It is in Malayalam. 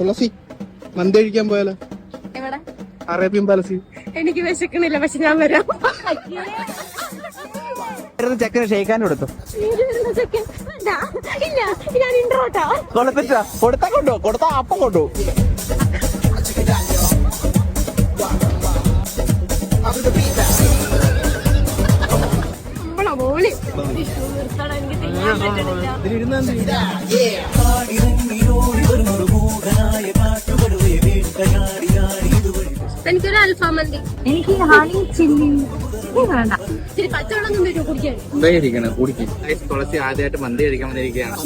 തുളസി മന്തി കഴിക്കാൻ പോയാലോ അറേബ്യൻ പാലസി എനിക്ക് വിശക്കണില്ല പക്ഷെ ഞാൻ വരാം. ചെക്കന് ഷെയ്ക്കാൻ കൊടുത്തു? കൊടുത്താ കൊണ്ടോ? കൊടുത്താ അപ്പം കൊണ്ടു? നമ്മളെ എനിക്കൊരു അൽഫാം മന്തി. എനിക്ക് ഹണി ചില്ലി വേണ്ട. ഇച്ചിരി കുടിക്കാൻ. എന്തായിരിക്കണം കുടിക്കും. തുളസി ആദ്യമായിട്ട് മന്തി കഴിക്കാൻ വന്നിരിക്കുകയാണ്.